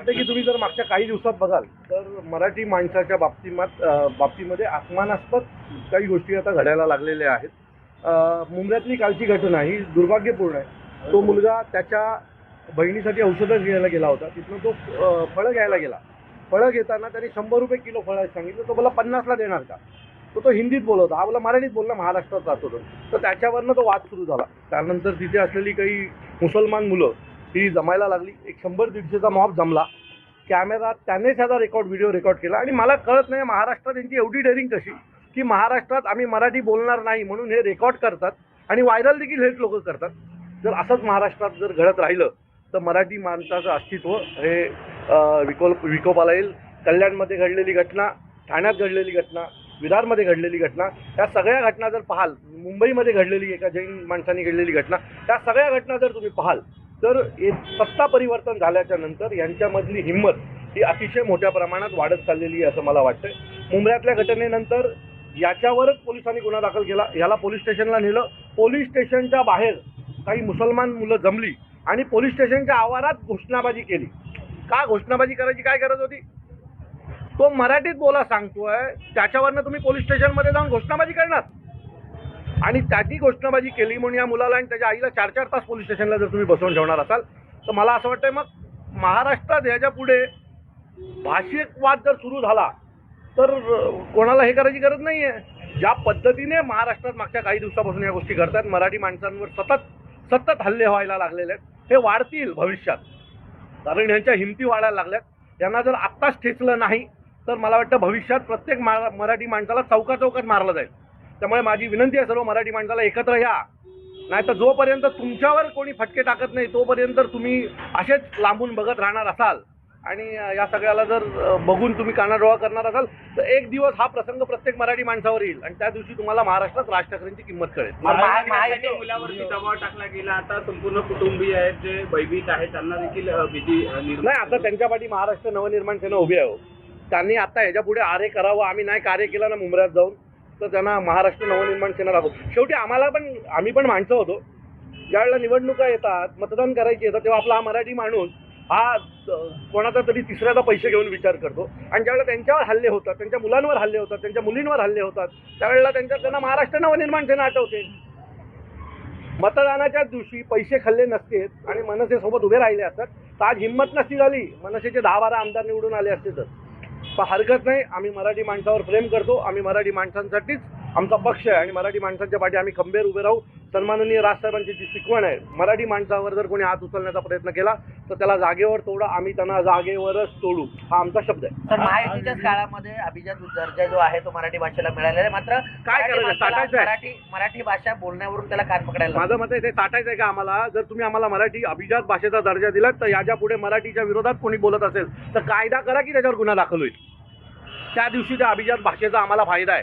वाटतं की तुम्ही जर मागच्या काही दिवसात बघाल तर मराठी माणसाच्या बाबतीमात बाबतीमध्ये आत्मानास्पद काही गोष्टी आता घडायला लागलेल्या आहेत. मुंबईतली कालची घटना ही दुर्भाग्यपूर्ण आहे. तो मुलगा त्याच्या बहिणीसाठी औषधं घ्यायला गेला होता. तिथनं तो फळं घ्यायला गेला. फळं घेताना त्याने शंभर रुपये किलो फळं सांगितलं. तो मला पन्नासला देणार का? तो तो हिंदीत बोलत होता हा मला मराठीत बोलला महाराष्ट्रात जात होतो तर त्याच्यावरनं तो वाद सुरू झाला. त्यानंतर तिथे असलेली काही मुसलमान मुलं ही जमायला लागली. एक शंभर दीडशेचा मॉब जमला. कॅमेरा त्यानेच ह्याचा रेकॉर्ड व्हिडिओ रेकॉर्ड केला. आणि मला कळत नाही महाराष्ट्रात यांची एवढी डेअरिंग कशी? की महाराष्ट्रात आम्ही मराठी बोलणार नाही म्हणून हे रेकॉर्ड करतात आणि व्हायरल देखील हेच लोक करतात. जर असंच महाराष्ट्रात जर घडत राहिलं तर मराठी माणसाचं अस्तित्व हे विकोप विकोपाला येईल कल्याणमध्ये घडलेली घटना ठाण्यात घडलेली घटना विरारमध्ये घडलेली घटना या सगळ्या घटना जर पाहाल मुंबईमध्ये घडलेली एका जैन माणसाने घडलेली घटना त्या सगळ्या घटना जर तुम्ही पाहाल तर सत्ता परिवर्तन झाल्याच्यानंतर यांच्यामधली हिंमत ही अतिशय मोठ्या प्रमाणात वाढत चाललेली आहे असं मला वाटतंय. मुंबईतल्या घटनेनंतर याच्यावरच पोलिसांनी गुन्हा दाखल केला. याला पोलीस स्टेशनला नेलं. पोलीस स्टेशनच्या बाहेर काही मुसलमान मुलं जमली आणि पोलीस स्टेशनच्या आवारात घोषणाबाजी केली. का घोषणाबाजी करायची काय गरज होती? तो मराठीत बोला सांगतोय त्याच्यावरनं तुम्ही पोलीस स्टेशनमध्ये जाऊन घोषणाबाजी करणार. आणि त्याची घोषणाबाजी केली म्हणून या मुलाला आणि त्याच्या आईला चार चार तास पोलीस स्टेशनला जर तुम्ही बसवून ठेवणार असाल तर मला असं वाटतंय मग महाराष्ट्रात ह्याच्या पुढे भाषिक वाद जर सुरू झाला तर कोणाला हे करायची गरज नाही आहे ज्या पद्धतीने महाराष्ट्रात मागच्या काही दिवसापासून या गोष्टी घडतात मराठी माणसांवर सतत सतत हल्ले व्हायला लागलेले आहेत. हे वाढतील भविष्यात. कारण यांच्या हिमती वाढायला लागल्यात. यांना जर आत्ताच ठेचलं नाही तर मला वाटतं भविष्यात प्रत्येक मा मराठी माणसाला चौका चौकात मारलं जाईल. त्यामुळे माझी विनंती आहे सर्व मराठी माणसाला एकत्र या. नाही तर जोपर्यंत तुमच्यावर कोणी फटके टाकत नाही तोपर्यंत तुम्ही असेच लांबून बघत राहणार असाल आणि या सगळ्याला जर बघून तुम्ही कानाडोळा करणार असाल तर एक दिवस हा प्रसंग प्रत्येक मराठी माणसावर येईल आणि त्या दिवशी तुम्हाला महाराष्ट्रात राज ठाकरेंची किंमत कळेल. मुलावरती दबाव टाकला गेला आता संपूर्ण कुटुंबीय आहेत जे भयभीत आहेत त्यांना देखील भीती नाही आता त्यांच्या पाठी महाराष्ट्र नवनिर्माण सेना उभी आहे हो. त्यांनी आता ह्याच्या पुढे आरे करावं आम्ही नाही कार्य केलं ना मुंबईत जाऊन. तर त्यांना महाराष्ट्र नवनिर्माण सेना राबव शेवटी आम्हाला पण आम्ही पण माणसं होतो. ज्यावेळेला निवडणुका येतात मतदान करायची येतात तेव्हा आपला हा मराठी माणूस हा कोणाचा तरी तिसऱ्याचा पैसे घेऊन विचार करतो. आणि ज्यावेळेला त्यांच्यावर हल्ले होतात त्यांच्या मुलांवर हल्ले होतात त्यांच्या मुलींवर हल्ले होतात त्यावेळेला त्यांच्या त्यांना महाराष्ट्र नवनिर्माण सेना आठवते. मतदानाच्या दिवशी पैसे खाल्ले नसते आणि मनसे सोबत उभे राहिले असतात. तर आज हिंमत नसती झाली. मनसेचे दहा बारा आमदार निवडून आले असते तर. पण हरकत नाही. आम्ही मराठी माणसावर प्रेम करतो. आम्ही मराठी माणसांसाठीच आमचा पक्ष आहे आणि मराठी माणसांच्या पाठी आम्ही खंबीर उभे राहू. सन्माननीय राजसाहेबांची जी शिकवण आहे मराठी माणसावर जर कोणी हात उचलण्याचा प्रयत्न केला तर त्याला जागेवर तोडा आम्ही त्यांना जागेवरच तोडू हा आमचा शब्द आहे. तर महायुतीच्याच काळामध्ये अभिजात दर्जा जो आहे तो मराठी भाषेला मिळालेला आहे. मात्र काय मराठी करायचं? मराठी मराठी भाषा बोलण्यावरून त्याला कान पकडायला माझं मत आहे ते ताटायचं आहे का आम्हाला? जर तुम्ही आम्हाला मराठी अभिजात भाषेचा दर्जा दिलात तर याच्यापुढे मराठीच्या विरोधात कोणी बोलत असेल तर कायदा करा की त्याच्यावर गुन्हा दाखल होईल. त्या दिवशी त्या अभिजात भाषेचा आम्हाला फायदा आहे.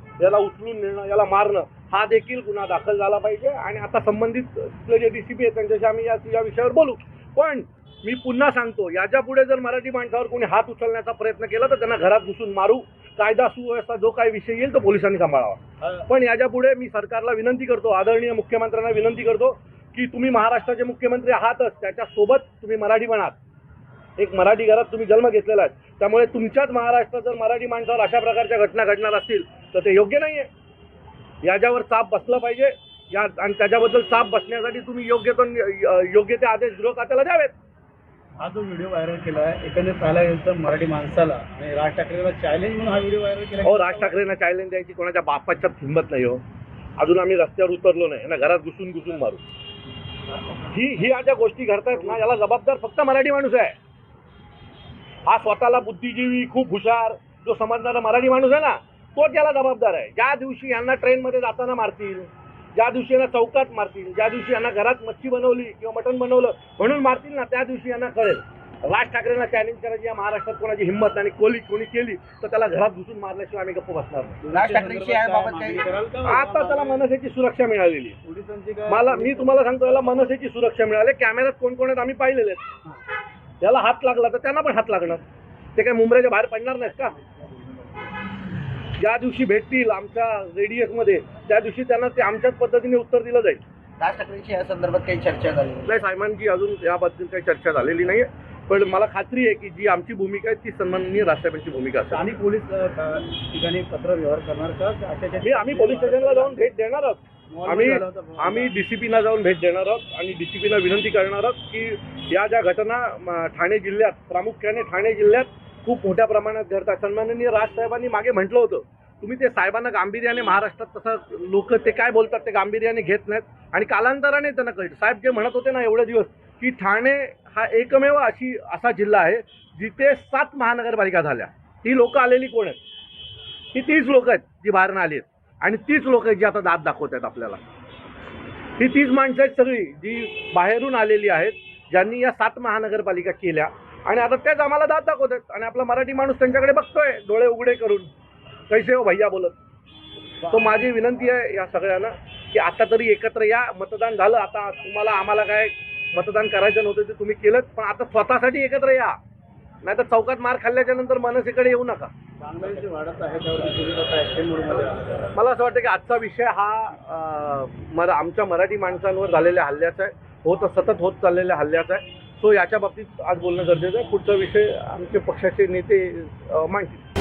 याला उचलून नेणं याला मारणं हा देखील गुन्हा दाखल झाला पाहिजे. आणि आता संबंधित जे डीसीपी आहेत त्यांच्याशी आम्ही या या विषयावर बोलू. पण मी पुन्हा सांगतो याच्यापुढे जर मराठी माणसावर कोणी हात उचलण्याचा प्रयत्न केला तर त्यांना घरात घुसून मारू. कायदा सुव्यवस्था जो काही विषय येईल तो पोलिसांनी सांभाळावा. पण याच्यापुढे मी सरकारला विनंती करतो आदरणीय मुख्यमंत्र्यांना विनंती करतो की तुम्ही महाराष्ट्राचे मुख्यमंत्री आहातच त्याच्यासोबत तुम्ही मराठी बनात एक मराठी घरात तुम्ही जन्म घेतलेला आहे. त्यामुळे तुमच्याच महाराष्ट्रात जर मराठी माणसावर अशा प्रकारच्या घटना घडणार असतील तर ते योग्य नाही आहे याच्यावर चाप बसला पाहिजे. या आणि त्याच्याबद्दल चाप बसण्यासाठी तुम्ही योग्य तो योग्य ते आदेश गृह खात्याला द्यावेत. हा जो व्हिडिओ व्हायरल केला आहे एकंदरीत पाहायला गेलं तर मराठी माणसाला आणि राज ठाकरेला चॅलेंज म्हणून हा व्हिडिओ व्हायरल केला हो राज ठाकरेंना चॅलेंज द्यायची कोणाच्या बापाच्या हिंमत नाही हो. अजून आम्ही रस्त्यावर उतरलो नाही. यांना घरात घुसून घुसून मारू. ही ही ज्या गोष्टी घडतायत ना याला जबाबदार फक्त मराठी माणूस आहे. हा स्वतःला बुद्धिजीवी खूप हुशार जो समजणारा मराठी माणूस आहे ना तोच याला जबाबदार आहे. ज्या दिवशी यांना ट्रेनमध्ये जाताना मारतील ज्या दिवशी यांना चौकात मारतील ज्या दिवशी यांना घरात मच्छी बनवली किंवा मटण बनवलं म्हणून मारतील ना त्या दिवशी यांना कळेल. राज ठाकरेंना चॅलेंज करायची या महाराष्ट्रात कोणाची हिंमत आणि कोली कोणी केली तर त्याला घरात घुसून मारल्याशिवाय आम्ही गप्प बसणार नाही? आता त्याला मनसेची सुरक्षा मिळालेली मला मी तुम्हाला सांगतो याला मनसेची सुरक्षा मिळाली. कॅमेऱ्यात कोण कोण आहेत आम्ही पाहिलेले आहेत. याला हात लागला तर त्यांना पण हात लागणार. ते काय मुंबईच्या बाहेर पडणार नाहीत का? ज्या दिवशी भेटतील आमच्या रेडियसमध्ये त्या दिवशी त्यांना ते आमच्याच पद्धतीने उत्तर दिलं जाईल. राज ठाकरेंशी या संदर्भात काही चर्चा झाली नाही. साहेबांची अजून याबद्दल काही चर्चा झालेली नाही पण मला खात्री आहे की जी आमची भूमिका आहे ती सन्माननीय राजसाहेबांची भूमिका असेल. स्थानिक पोलीस ठिकाणी पत्र व्यवहार करणार का? मी आम्ही पोलीस स्टेशनला जाऊन भेट देणार आहोत. आम्ही. आम्ही डीसीपीना जाऊन भेट देणार आहोत आणि डीसीपीना विनंती करणार आहोत की या ज्या घटना ठाणे जिल्ह्यात प्रामुख्याने ठाणे जिल्ह्यात खूप मोठ्या प्रमाणात घडतात सन्माननीय राजसाहेबांनी मागे म्हटलं होतं. तुम्ही ते साहेबांना गांभीर्याने महाराष्ट्रात तसं लोक ते काय बोलतात ते गांभीर्याने घेत नाहीत. आणि कालांतराने त्यांना कळतं साहेब जे म्हणत होते ना एवढे दिवस की ठाणे हा एकमेव अशी असा जिल्हा आहे जिथे सात महानगरपालिका झाल्या. ती लोक आलेली कोण आहेत? ही तीच लोक आहेत जी बाहेरनं आली आहेत. आणि तीच लोक आहेत जी आता दात दाखवत आहेत आपल्याला. ही तीच माणसं आहेत सगळी जी बाहेरून आलेली आहेत ज्यांनी या सात महानगरपालिका केल्या. आणि आता तेच आम्हाला दात दाखवत आहेत आणि आपला मराठी माणूस त्यांच्याकडे बघतोय डोळे उघडे करून. कैसे हो भैया बोलत. तो माझी विनंती आहे या सगळ्यांना की आता तरी एकत्र या मतदान झालं आता तुम्हाला आम्हाला काय मतदान करायचं नव्हतं ते तुम्ही केलं पण आता स्वतःसाठी एकत्र या. नाही तर चौकात मार खाल्ल्याच्या नंतर मनसेकडे येऊ नका. मला असं वाटतं की आजचा विषय हा मर आमच्या मराठी माणसांवर झालेल्या हल्ल्याचा आहे. होत सतत होत चाललेल्या हल्ल्याचा आहे. सो याच्या बाबतीत आज बोलणं गरजेचं आहे. पुढचा विषय आमचे पक्षाचे नेते मांडतील.